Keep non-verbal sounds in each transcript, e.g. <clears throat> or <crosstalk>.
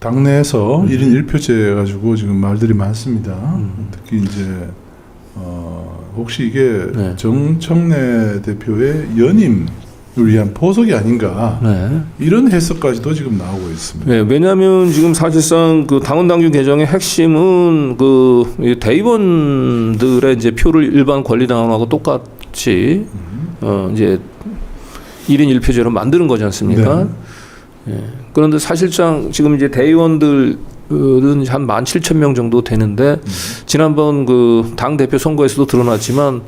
당내에서 음. 일 1인 1표제 가지고 지금 말들이 많습니다. 음. 특히 이제 어, 혹시 이게 네. 정청래 대표의 연임을 위한 포석이 아닌가 네. 이런 해석까지도 지금 나오고 있습니다. 네, 왜냐하면 지금 사실상 그 당원 당규 개정의 핵심은 그이 대의원들의 이제 표를 일반 권리당원하고 똑같이 어 이제 1인 1표제로 만드는 거지 않습니까? 예. 그런데 사실상 지금 이제 대의원들 은 한 17,000명 정도 되는데 지난번 그 당 대표 선거에서도 드러났지만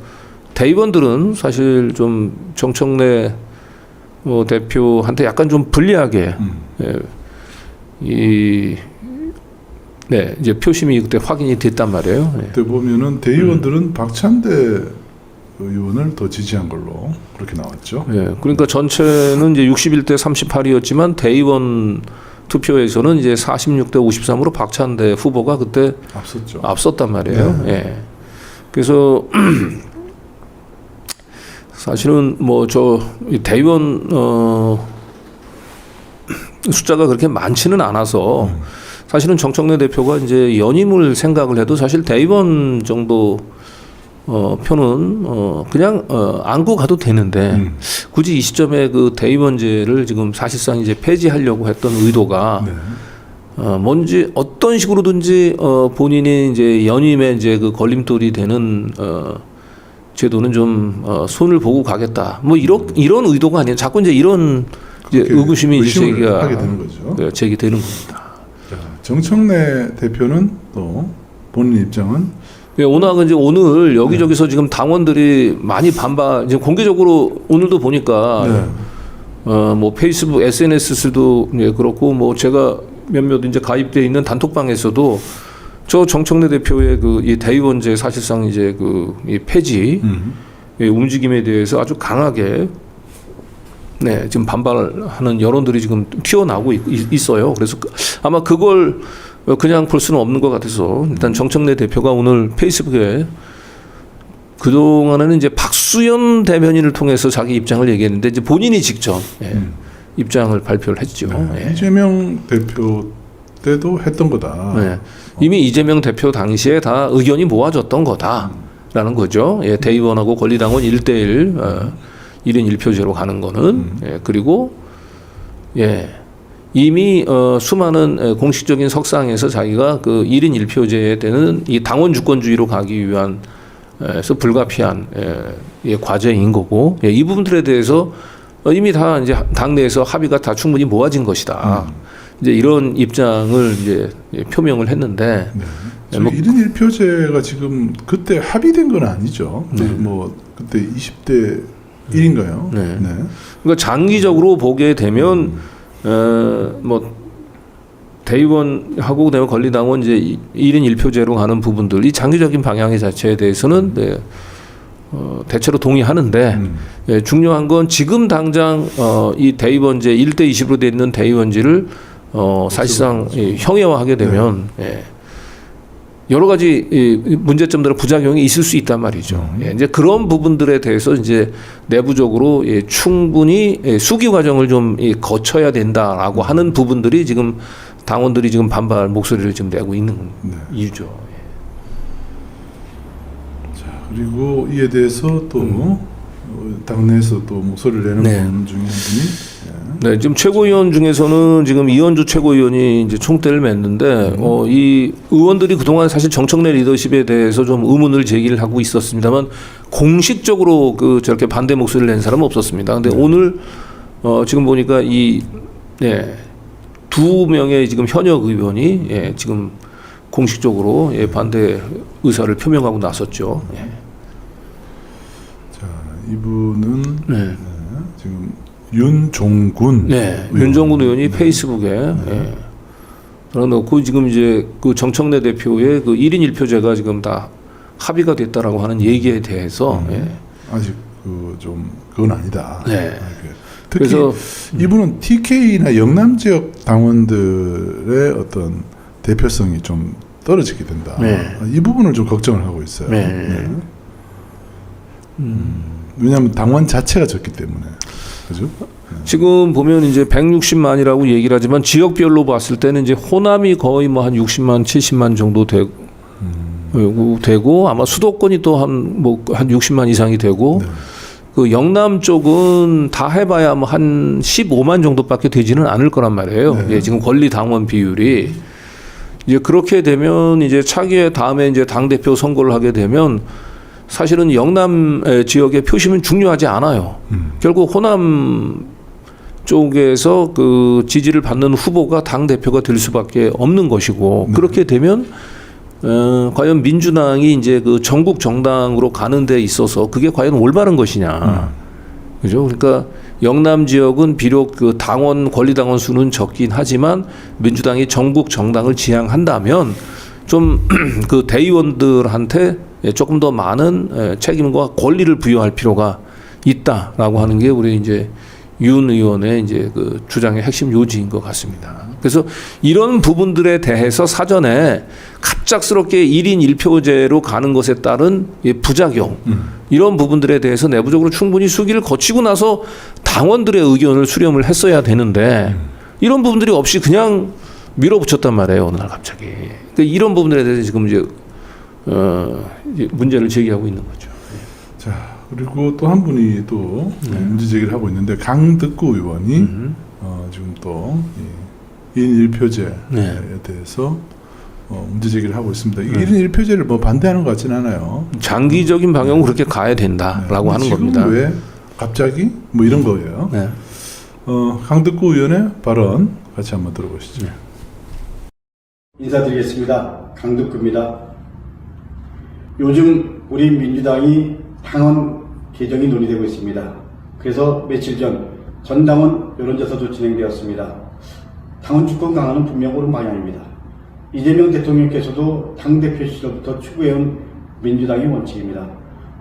대의원들은 사실 좀 정청래 어, 대표한테 약간 좀 불리하게 음. 예, 이 네, 이제 표심이 그때 확인이 됐단 말이에요. 예. 그때 보면은 대의원들은 박찬대 의원을 더 지지한 걸로 그렇게 나왔죠. 예, 그러니까 전체는 이제 61대 38이었지만 대의원 투표에서는 이제 46대 53으로 박찬대 후보가 그때 앞섰죠. 앞섰단 말이에요. 네. 예. 그래서 <clears throat> 사실은 뭐 저 대의원 어 숫자가 그렇게 많지는 않아서 음. 사실은 정청래 대표가 이제 연임을 생각을 해도 사실 대의원 정도 어 표는 어 그냥 어 안고 가도 되는데 음. 굳이 이 시점에 그 대의원제를 지금 사실상 이제 폐지하려고 했던 의도가 네. 어, 뭔지 어떤 식으로든지 어, 본인이 이제 연임에 이제 그 걸림돌이 되는 어, 제도는 좀 어, 손을 보고 가겠다. 뭐 이런 이런 의도가 아니에요. 자꾸 이제 이런 이제 의구심이 이제 제기가 하게 되는 거죠. 네, 제기되는 겁니다. 자, 정청래 대표는 또 본인 입장은 예, 워낙 이제 오늘 여기저기서 지금 당원들이 많이 반발, 이제 공개적으로 오늘도 보니까 네. 어, 뭐 페이스북, SNS도 예, 그렇고 뭐 제가 몇몇 이제 가입돼 있는 단톡방에서도 저 정청래 대표의 그 이 대의원제 사실상 이제 그 이 폐지 음. 의 움직임에 대해서 아주 강하게 네 지금 반발하는 여론들이 지금 튀어나오고 있, 있어요. 그래서 그- 아마 그걸 그냥 볼 수는 없는 것 같아서 일단 정청래 대표가 오늘 페이스북에 그 동안에는 이제 박수현 대변인을 통해서 자기 입장을 얘기했는데 이제 본인이 직접 예, 음. 입장을 발표를 했죠. 네. 예. 이재명 대표 때도 했던 거다. 네. 이미 이재명 대표 당시에 다 의견이 모아졌던 거다라는 거죠. 예, 대의원하고 권리당원 1대1 어, 1인 1표제로 가는 거는 음. 예, 그리고 예. 이미 어, 수많은 에, 공식적인 석상에서 자기가 그 1인 1표제에 되는 이 당원 주권주의로 가기 위한 에서 불가피한 예, 예, 과제인 거고 예, 이 부분들에 대해서 어, 이미 다 이제 당내에서 합의가 다 충분히 모아진 것이다. 음. 이제 이런 입장을 이제 예, 표명을 했는데 네. 네, 뭐- 1인 1표제가 지금 그때 합의된 건 아니죠. 네. 뭐 그때 20대 1인가요? 네. 그러니까 장기적으로 보게 되면 어, 뭐 대의원하고 그다음에 권리당원 이제 이- 1인 1표제로 가는 부분들 이 장기적인 방향의 자체에 대해서는 네, 어, 대체로 동의하는데 음. 예, 중요한 건 지금 당장 어, 이 대의원제 1대 20으로 돼 있는 대의원제를 어, 사실상 예, 형해화하게 되면 예, 여러 가지 이 문제점들은 부작용이 있을 수 있단 말이죠. 예, 이제 그런 부분들에 대해서 이제 내부적으로 예, 충분히 예, 수기 과정을 좀 예, 거쳐야 된다라고 하는 부분들이 지금 당원들이 지금 반발 목소리를 지금 내고 있는 네. 이유죠. 자, 그리고 이에 대해서 또 어, 당내에서 또 목소리를 내는 음. 네. 분 중에 한 분이 네, 지금 최고위원 중에서는 지금 이현주 최고위원이 이제 총대를 맸는데, 어, 이 의원들이 그동안 사실 정청래 리더십에 대해서 좀 의문을 제기를 하고 있었습니다만, 공식적으로 그 저렇게 반대 목소리를 낸 사람은 없었습니다. 근데 오늘, 어, 지금 보니까 이, 네, 두 명의 지금 현역 의원이, 예, 지금 공식적으로 예, 반대 의사를 표명하고 나섰죠. 예. 자, 이분은 네. 네, 지금 윤종군 네, 의원. 윤정군 의원이 페이스북에 예. 그래놓고 지금 이제 그 정청래 대표의 그 1인 1표제가 지금 다 합의가 됐다라고 하는 얘기에 대해서 예. 아직 그 좀 그건 아니다. 네. 아, 그 특히 그래서 이분은 TK나 영남 지역 당원들의 어떤 대표성이 좀 떨어지게 된다. 네. 이 부분을 좀 걱정을 하고 있어요. 네. 음. 음, 왜냐하면 당원 자체가 적기 때문에. 그죠? 지금 보면 이제 160만이라고 얘기를 하지만 지역별로 봤을 때는 이제 호남이 거의 뭐 한 60만, 70만 정도 되고 음. 되고 아마 수도권이 또한뭐 한 60만 이상이 되고 네. 그 영남 쪽은 다 해봐야 뭐 한 15만 정도밖에 되지는 않을 거란 말이에요. 네. 예, 지금 권리 당원 비율이 이제 그렇게 되면 이제 차기에 다음에 이제 당 대표 선거를 하게 되면 사실은 영남 에, 지역의 표심은 중요하지 않아요. 음. 결국 호남 쪽에서 그 지지를 받는 후보가 당 대표가 될 수밖에 없는 것이고 네. 그렇게 되면 어, 과연 민주당이 이제 그 전국 정당으로 가는 데 있어서 그게 과연 올바른 것이냐. 그죠? 그러니까 영남 지역은 비록 그 당원 권리 당원 수는 적긴 하지만 민주당이 전국 정당을 지향한다면 좀 <clears throat> 그 대의원들한테 예, 조금 더 많은 예, 책임과 권리를 부여할 필요가 있다라고 하는 게 우리 이제 윤 의원의 이제 그 주장의 핵심 요지인 것 같습니다. 그래서 이런 부분들에 대해서 사전에 갑작스럽게 1인 1표제로 가는 것에 따른 이 부작용 이런 부분들에 대해서 내부적으로 충분히 수기를 거치고 나서 당원들의 의견을 수렴을 했어야 되는데 이런 부분들이 없이 그냥 밀어붙였단 말이에요 어느 날 갑자기. 그러니까 이런 부분들에 대해서 지금 이제 어 문제를 제기하고 있는 거죠. 자 그리고 또 한 분이 또 문제 제기를 하고 있는데 강득구 의원이 음. 어, 지금 또이 1인 1표제에 네. 대해서 어, 문제 제기를 하고 있습니다. 이 네. 1인 1표제를 뭐 반대하는 것 같지는 않아요. 장기적인 방향은 그렇게 가야 된다라고 네. 하는 지금 겁니다. 왜 갑자기 뭐 이런 거예요. 네. 어, 강득구 의원의 발언 같이 한번 들어보시죠. 네. 인사드리겠습니다. 강덕구입니다. 요즘 우리 민주당이 당원 개정이 논의되고 있습니다. 그래서 며칠 전 전당원 여론조사도 진행되었습니다. 당원 주권 강화는 분명 옳은 방향입니다. 이재명 대통령께서도 당대표 시절부터 추구해온 민주당의 원칙입니다.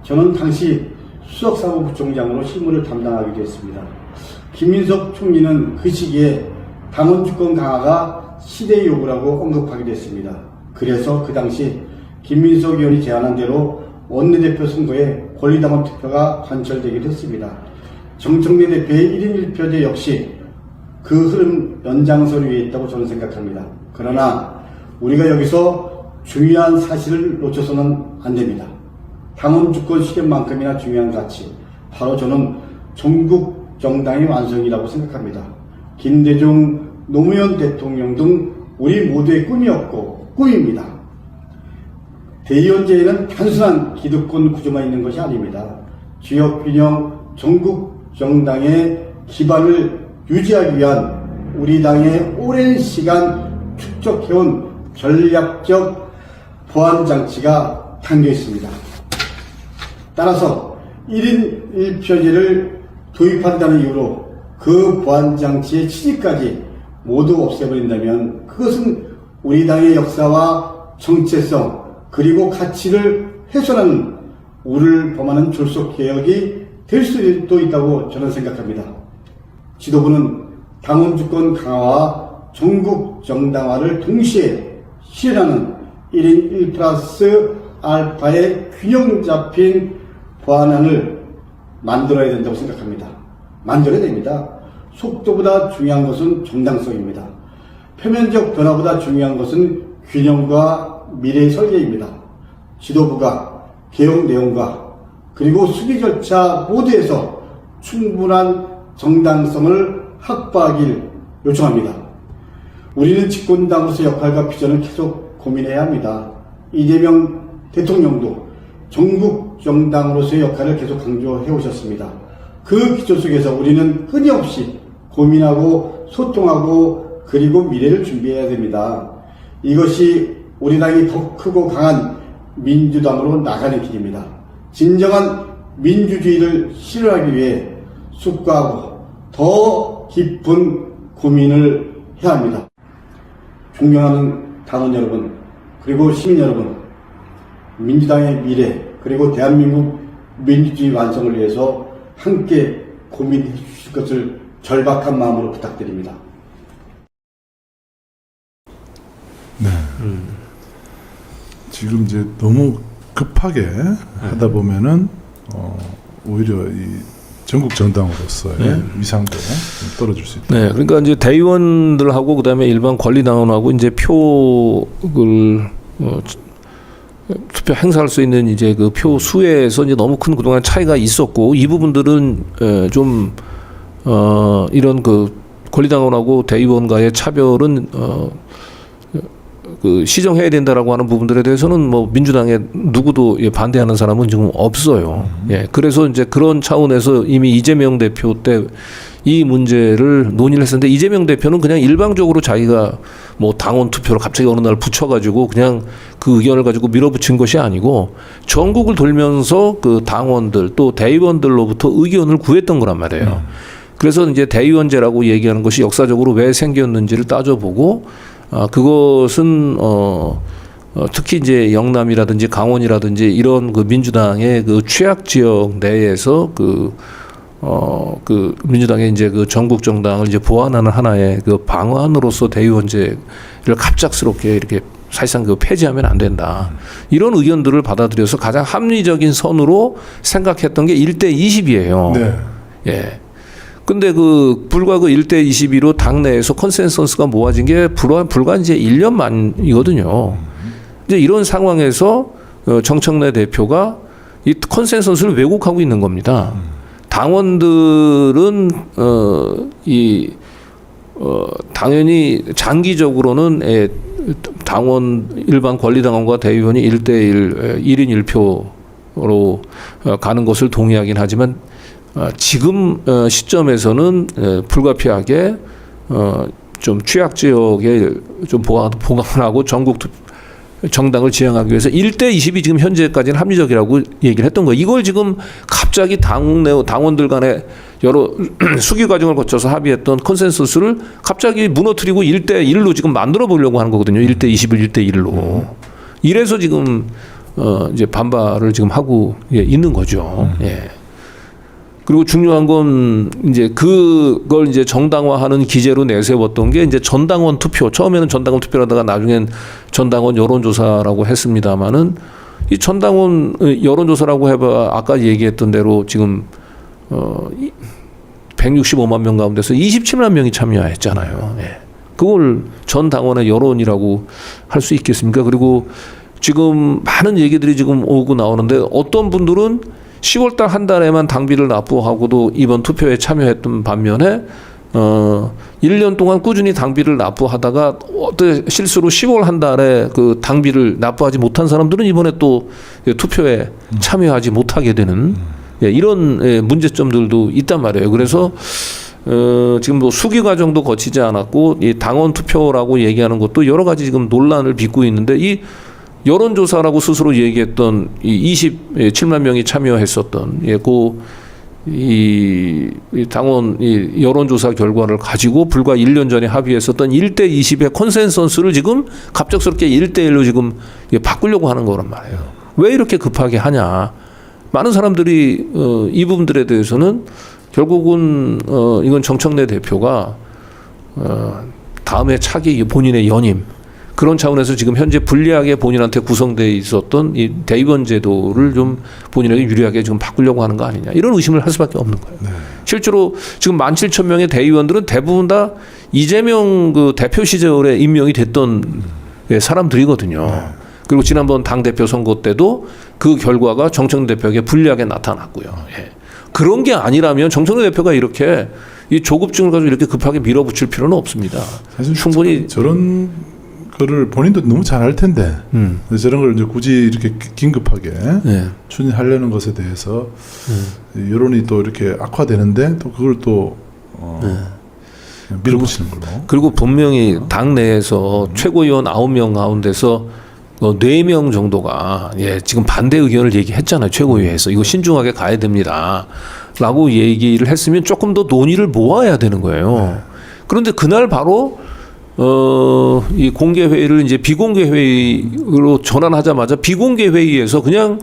저는 당시 수석사무부총장으로 실무를 담당하기도 했습니다. 김민석 총리는 그 시기에 당원 주권 강화가 시대의 요구라고 언급하기도 했습니다. 그래서 그 당시 김민석 의원이 제안한 대로 원내대표 선거에 권리당원 투표가 관철되기도 했습니다. 정청래 대표의 1인 1표제 역시 그 흐름 연장선 위에 있다고 저는 생각합니다. 그러나 우리가 여기서 중요한 사실을 놓쳐서는 안 됩니다. 당원 주권 실현만큼이나 중요한 가치, 바로 저는 전국 정당의 완성이라고 생각합니다. 김대중, 노무현 대통령 등 우리 모두의 꿈이었고 꿈입니다. 대의원제에는 단순한 기득권 구조만 있는 것이 아닙니다. 지역 균형, 전국 정당의 기반을 유지하기 위한 우리 당의 오랜 시간 축적해온 전략적 보안 장치가 담겨 있습니다. 따라서 1인 1표제를 도입한다는 이유로 그 보안 장치의 취지까지 모두 없애버린다면 그것은 우리 당의 역사와 정체성 그리고 가치를 훼손하는 우를 범하는 졸속 개혁이 될 수도 있다고 저는 생각합니다. 지도부는 당원 주권 강화와 전국 정당화를 동시에 실현하는 1인 1 플러스 알파의 균형 잡힌 보안안을 만들어야 된다고 생각합니다. 만들어야 됩니다. 속도보다 중요한 것은 정당성입니다. 표면적 변화보다 중요한 것은 균형과 미래의 설계입니다. 지도부가 개혁 내용과 그리고 수기 절차 모두에서 충분한 정당성을 확보하길 요청합니다. 우리는 집권당으로서 역할과 비전을 계속 고민해야 합니다. 이재명 대통령도 전국 정당으로서의 역할을 계속 강조해 오셨습니다. 그 기초 속에서 우리는 끊임없이 고민하고 소통하고 그리고 미래를 준비해야 됩니다. 이것이 우리 당이 더 크고 강한 민주당으로 나가는 길입니다. 진정한 민주주의를 실현하기 위해 숙고하고 더 깊은 고민을 해야 합니다. 존경하는 당원 여러분, 그리고 시민 여러분, 민주당의 미래, 그리고 대한민국 민주주의 완성을 위해서 함께 고민해 주실 것을 절박한 마음으로 부탁드립니다. 지금 이제 너무 급하게 하다 보면은 어, 오히려 이 전국 정당으로서의 위상도 좀 떨어질 수 있다. 네, 그러니까 이제 대의원들하고 그다음에 일반 권리당원하고 이제 표를 어, 투표 행사할 수 있는 이제 그 표 수에서 이제 너무 큰 그동안 차이가 있었고 이 부분들은 에, 좀 어, 이런 그 권리당원하고 대의원과의 차별은 어, 그 시정해야 된다라고 하는 부분들에 대해서는 뭐 민주당에 누구도 예, 반대하는 사람은 지금 없어요. 예, 그래서 이제 그런 차원에서 이미 이재명 대표 때 이 문제를 논의를 했었는데 이재명 대표는 그냥 일방적으로 자기가 뭐 당원 투표를 갑자기 어느 날 붙여가지고 그냥 그 의견을 가지고 밀어붙인 것이 아니고 전국을 돌면서 그 당원들 또 대의원들로부터 의견을 구했던 거란 말이에요. 그래서 이제 대의원제라고 얘기하는 것이 역사적으로 왜 생겼는지를 따져보고 아 그것은 어, 어 특히 이제 영남이라든지 강원이라든지 이런 그 민주당의 그 취약 지역 내에서 그 어, 그, 민주당의 이제 그 전국 정당을 이제 보완하는 하나의 그 방안으로서 대의원제를 갑작스럽게 이렇게 사실상 그 폐지하면 안 된다. 이런 의견들을 받아들여서 가장 합리적인 선으로 생각했던 게 1대 20이에요. 네. 예. 근데 그 불과 그 1대 22로 당내에서 컨센서스가 모아진 게 불과, 불과 이제 1년 만이거든요. 이제 이런 상황에서 어, 정청래 대표가 이 컨센서스를 왜곡하고 있는 겁니다. 당원들은 어이 어 당연히 장기적으로는 에, 당원 일반 권리당원과 대의원이 1대1 1인 1표로 어, 가는 것을 동의하긴 하지만 어, 지금 어, 시점에서는 에, 불가피하게 어, 좀 취약 지역에 좀 보강, 보강하고 전국 투- 정당을 지향하기 위해서 1대 20이 지금 현재까지는 합리적이라고 얘기를 했던 거예요. 이걸 지금 갑자기 당내 당원들 간에 여러 <clears throat> 수기 과정을 거쳐서 합의했던 컨센서스를 갑자기 무너뜨리고 1대 1로 지금 만들어 보려고 하는 거거든요. 1대 21, 1대 1로. 이래서 지금 어 이제 반발을 지금 하고 예, 있는 거죠. 예. 그리고 중요한 건 이제 그걸 이제 정당화하는 기재로 내세웠던 게 이제 전당원 투표. 처음에는 전당원 투표라다가 나중엔 전당원 여론조사라고 했습니다마는 이 전당원 어, 여론조사라고 해봐 아까 얘기했던 대로 지금 어 165만 명 가운데서 27만 명이 참여했잖아요. 예. 그걸 전 당원의 여론이라고 할 수 있겠습니까? 그리고 지금 많은 얘기들이 지금 오고 나오는데 어떤 분들은 10월 달 한 달에만 당비를 납부하고도 이번 투표에 참여했던 반면에 어 1년 동안 꾸준히 당비를 납부하다가 어떤 실수로 10월 한 달에 그 당비를 납부하지 못한 사람들은 이번에 또 투표에 참여하지 못하게 되는 예, 이런 예, 문제점들도 있단 말이에요. 그래서 어, 지금 뭐 수기 과정도 거치지 않았고 이 당원 투표라고 얘기하는 것도 여러 가지 지금 논란을 빚고 있는데 이 여론조사라고 스스로 얘기했던 이 27만 명이 참여했었던 예, 그이 이 당원 이 여론조사 결과를 가지고 불과 1년 전에 합의했었던 1대 20의 컨센서스를 지금 갑작스럽게 1대 1로 지금 예, 바꾸려고 하는 거란 말이에요. 왜 이렇게 급하게 하냐? 많은 사람들이 어, 이 부분들에 대해서는 결국은 어, 이건 정청래 대표가 어, 다음에 차기 본인의 연임 그런 차원에서 지금 현재 불리하게 본인한테 구성돼 있었던 이 대의원 제도를 좀 본인에게 유리하게 지금 바꾸려고 하는 거 아니냐 이런 의심을 할 수밖에 없는 거예요. 실제로 지금 17,000명의 대의원들은 대부분 다 이재명 그 대표 시절에 임명이 됐던 예, 사람들이거든요. 그리고 지난번 당 대표 선거 때도 그 결과가 정청래 대표에게 불리하게 나타났고요. 예. 그런 게 아니라면 정청래 대표가 이렇게 이 조급증을 가지고 이렇게 급하게 밀어붙일 필요는 없습니다. 사실 충분히 저런 거를 본인도 너무 잘 알 텐데 음. 저런 걸 이제 굳이 이렇게 긴급하게 예. 추진하려는 것에 대해서 여론이 또 이렇게 악화되는데 또 그걸 또 어, 그냥 밀어붙이는 걸로. 그리고 분명히 당 내에서 최고위원 9명 가운데서 어, 4명 정도가 예, 지금 반대 의견을 얘기했잖아요. 최고위에서. 이거 신중하게 가야 됩니다. 라고 얘기를 했으면 조금 더 논의를 모아야 되는 거예요. 그런데 그날 바로 어, 이 공개 회의를 이제 비공개 회의로 전환하자마자 비공개 회의에서 그냥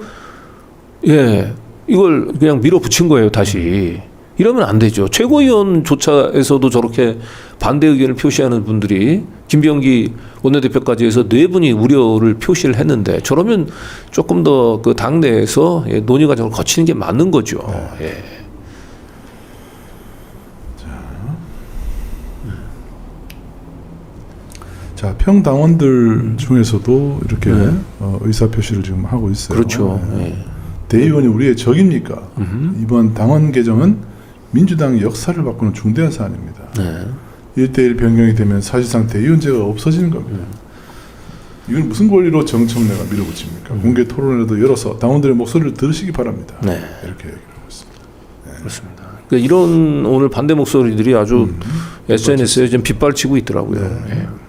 예, 이걸 그냥 밀어붙인 거예요, 다시. 이러면 안 되죠. 최고위원조차에서도 저렇게 반대 의견을 표시하는 분들이 김병기 원내대표까지 해서 네 분이 우려를 표시를 했는데 저러면 조금 더 그 당내에서 예, 논의 과정을 거치는 게 맞는 거죠. 예. 자 평당원들 중에서도 이렇게 네. 어, 의사 표시를 지금 하고 있어요. 그렇죠. 네. 예. 대의원이 우리의 적입니까? 음흠. 이번 당원 개정은 민주당의 역사를 바꾸는 중대한 사안입니다. 네. 1대1 변경이 되면 사실상 대의원제가 없어지는 겁니다. 이건 무슨 권리로 정청래가 밀어붙입니까? 공개 토론회도 열어서 당원들의 목소리를 들으시기 바랍니다. 네. 이렇게 얘기를 하고 있습니다. 그렇습니다. 그러니까 이런 오늘 반대 목소리들이 아주 SNS에 좀 빗발치고 있더라고요. 예.